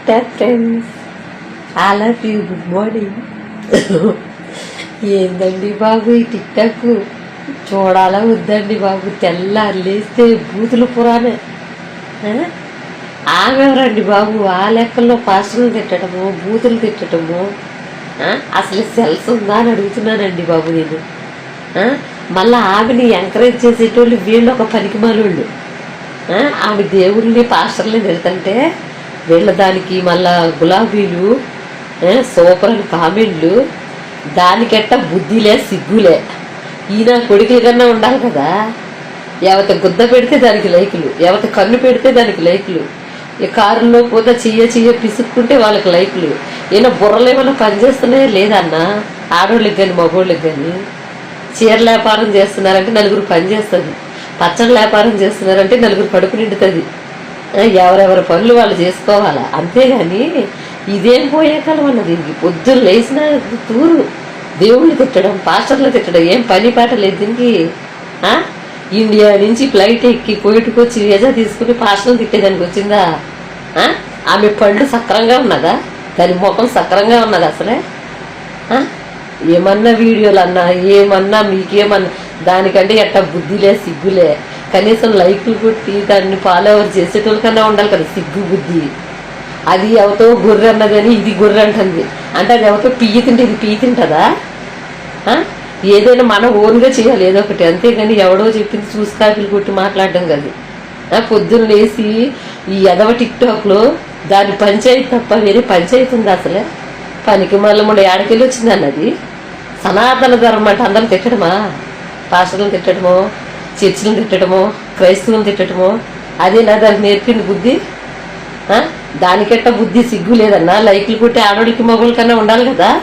Tick friends I love you good morning ఏందండి బాబు ఈ టిక్ టాక్ చూడాలా వద్దండి బాబు? తెల్లారు లేస్తే బూతులు పురానే ఆమెవరండి ఆమె బాబు ఆ లెక్కల్లో పాస్టర్లు తిట్టడము బూతులు తిట్టడము అసలు సెల్స్ ఉందా అని అడుగుతున్నానండి బాబు నేను. మళ్ళీ ఆమెని ఎంకరేజ్ చేసేటోళ్ళు వీళ్ళు ఒక పనికి మాలోళ్ళు ఆమె దేవుళ్ళని పాస్టర్ని తిడుతుంటే వీళ్ళ దానికి మళ్ళా గులాబీలు సూపర్లు సూపర్ కామెంట్లు. దానికెట్ట బుద్ధిలే సిగ్గులే. ఈయన కొడుకుల కన్నా ఉండాలి కదా? ఎవత గుద్ద పెడితే దానికి లైకులు ఎవత కన్ను పెడితే దానికి లైకులు. ఈ కారులో పోతే చెయ్య చెయ్య పిసుక్కుంటే వాళ్ళకి లైకులు. ఈయన బుర్రలు ఏమైనా పనిచేస్తున్నాయా లేదన్నా ఆడోళ్ళకి కానీ మగోళ్ళకి కానీ చీర వ్యాపారం చేస్తున్నారంటే నలుగురు పని చేస్తుంది. పచ్చడి వ్యాపారం చేస్తున్నారంటే నలుగురు కడుపు నిండుతుంది. ఎవరెవరి పనులు వాళ్ళు చేసుకోవాలా? అంతేగాని ఇదేం పోయే కాలం అన్న దీనికి పొద్దున్న లేచిన తూరు. దేవుళ్ళు తిట్టడం పాస్టర్లు తిట్టడం ఏం పని పాట లేదు దీనికి. ఇండియా నుంచి ఫ్లైట్ ఎక్కి కోయిట్కి వచ్చి వీజా తీసుకుని పాస్టర్లు తిట్టేదానికి వచ్చిందా? ఆమె పళ్ళు సక్రంగా ఉన్నదా? దాని ముఖం సక్రంగా ఉన్నదా అసలే? ఏమన్నా వీడియోలు అన్నా ఏమన్నా మీకేమన్నా దానికంటే ఎట్ట బుద్ధిలే సిగ్గులే కనీసం లైక్లు కొట్టి దాన్ని ఫాలోవర్ చేసేటోళ్ళకన్నా ఉండాలి కదా సిగ్గు బుద్ధి. అది ఎవతో గొర్రె అన్నదని ఇది గొర్రె అంటుంది. అంటే అది ఎవతో పియ్యి తింటే ఇది పియ్యి తింటుందా? ఏదైనా మనం ఓన్గా చేయాలి ఏదో ఒకటి. అంతేగాని ఎవడో చెప్పింది చూసి కాపీలు కొట్టి మాట్లాడడం కాదు. పొద్దున్న లేసి ఈ ఎదవ టిక్టాక్లో దాని పంచాయతీ తప్ప వేరే పంచాయతీ ఉంది అసలే? పనికి మళ్ళీ మూడు ఏడకెళ్ళి వచ్చింది అన్నది సనాతన ధర్మం అంటే అందరం తిట్టడమా? పాస్టర్లను తిట్టడమో? చర్చిలను తిట్టడమో క్రైస్తవులను తిట్టడమో అదేనా దానికి నేర్పింది బుద్ధి? దానికట్ట దానికెట్ట బుద్ధి సిగ్గు లేదన్నా లైక్లు కొట్టే ఆడోళ్ళకి మగోళ్ళ కన్నా ఉండాలి కదా?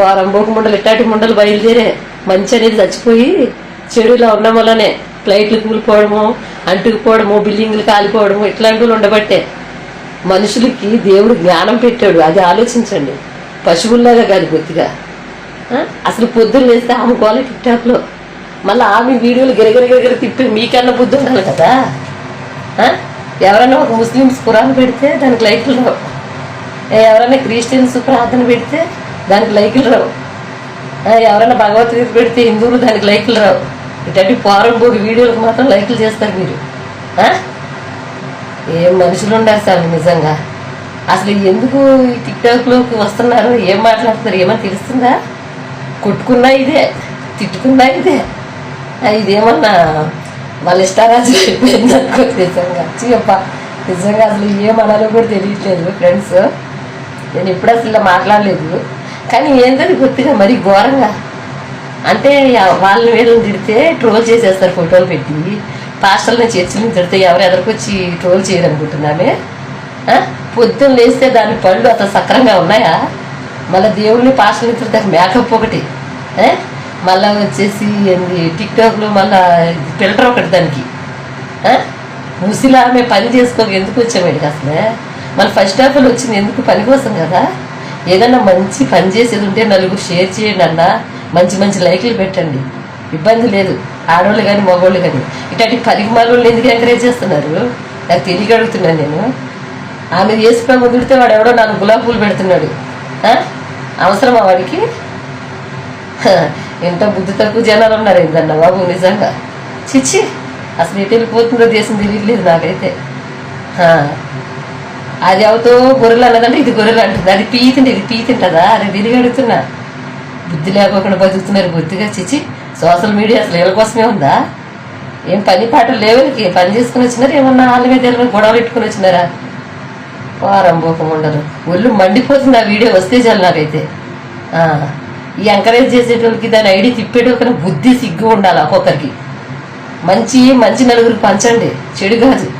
పోరంబోకు ముండలు ఇట్టాటి ముండలు బయలుదేరే మంచి అనేది చచ్చిపోయి చెడులో ఉండడం వల్లనే ఫ్లైట్లు కూలిపోవడము అంటుకుపోవడము బిల్డింగ్లు కాలిపోవడము ఇట్లాంటివి ఉండబట్టే మనుషులకి దేవుడు జ్ఞానం పెట్టాడు. అది ఆలోచించండి. పశువుల్లాగా కాదు కొద్దిగా. అసలు పొద్దున్న లేస్తే ఆమె కోల టిక్టాక్లో మళ్ళీ ఆమె వీడియోలు గిరగిరగిరగిరి తిప్పి మీకన్నా బుద్ధి ఉండాలి కదా? ఎవరైనా ఒక ముస్లిమ్స్ కురాన్ పెడితే దానికి లైకులు రావు. ఎవరైనా క్రిస్టియన్స్ ప్రార్థన పెడితే దానికి లైకులు రావు. ఎవరైనా భగవద్గీత పెడితే హిందువులు దానికి లైకులు రావు. ఇటువంటి పోరం భోగి వీడియోలకు మాత్రం లైకులు చేస్తారు మీరు. ఏం మనుషులు ఉండాలి సార్ నిజంగా? అసలు ఎందుకు ఈ టిక్టాక్లోకి వస్తున్నారు? ఏం మాట్లాడుతున్నారు? ఏమని తెలుస్తుందా? కొట్టుకున్నా ఇదే తిట్టుకున్నా ఇదే. ఇదేమన్నా వాళ్ళ ఇష్టారాజు అయిపోయింది అనుకో నిజంగా. చీయప్ప నిజంగా అసలు ఏమనాలో కూడా తెలియట్లేదు ఫ్రెండ్స్ నేను ఇప్పుడు అసలు మాట్లాడలేదు. కానీ ఏందని గుర్తుగా మరీ ఘోరంగా. అంటే వాళ్ళని వీళ్ళని తిడితే ట్రోల్ చేసేస్తారు ఫోటోలు పెట్టి. పాస్టల్ని చర్చిని తిడితే ఎవరు ఎదరికొచ్చి ట్రోల్ చేయాలనుకుంటున్నామే పొద్దున్న లేస్తే దాని పళ్ళు అంత సక్రంగా ఉన్నాయా? మళ్ళీ దేవుళ్ళని పాస్టర్ని తిడితే మేకప్ ఒకటి. మళ్ళా వచ్చేసి ఏంది టిక్టాక్లో మళ్ళా ఫిల్టర్ ఒకటి దానికి. ముసిలా ఆమె పని చేసుకోక ఎందుకు వచ్చామేడికి అసలే? మళ్ళీ ఫస్ట్ ఆఫ్ ఆల్ వచ్చింది ఎందుకు పని కోసం కదా? ఏదన్నా మంచి పని చేసేది ఉంటే నలుగురు షేర్ చేయండి అన్న. మంచి మంచి లైక్లు పెట్టండి. ఇబ్బంది లేదు. ఆడవాళ్ళు కానీ మగవాళ్ళు కానీ. ఇట్లాంటి పనికి మగవాళ్ళు ఎందుకు ఎంకరేజ్ చేస్తున్నారు? నాకు తెలియక అడుగుతున్నాను నేను. ఆమె చేసుకున్న ముందుడితే వాడు ఎవడో నాలుగు గులాబీ పూలు పెడుతున్నాడు అవసరమా వాడికి? ఎంత బుద్ధి తక్కువ జనాలు ఉన్నారు ఏంటన్న బాబు నిజంగా? చిచ్చి అసలు ఎటు వెళ్ళిపోతుందో దేశం తెలియట్లేదు నాకైతే. అది అవుతూ గొర్రెలు అన్నదంటే ఇది గొర్రెలు అంటుంది. అది పీ ఇది పీ తింటుందా? అని తిరిగి అడుగుతున్నా. బుద్ధి లేకోకుండా బతుకుతున్నారు బుద్ధిగా చిచ్చి. సోషల్ మీడియా అసలు వీళ్ళ కోసమే ఉందా? ఏం పని పాటలు లేవనికి పని చేసుకుని వచ్చినారా? ఏమన్నా వాళ్ళ మీద వీళ్ళ గొడవలు పెట్టుకుని వచ్చినారా? వారం పోకం ఉండదు. ఒళ్ళు మండిపోతుంది ఆ వీడియో వస్తే చాలు నాకైతే. ఆ, ఈ ఎంకరేజ్ చేసేటోళ్ళకి దాని ఐడి తిప్పేటోకన బుద్ధి సిగ్గు ఉండాలి ఒక్కొక్కరికి. మంచి మంచి నలుగురికి పంచండి. చెడు కాదు.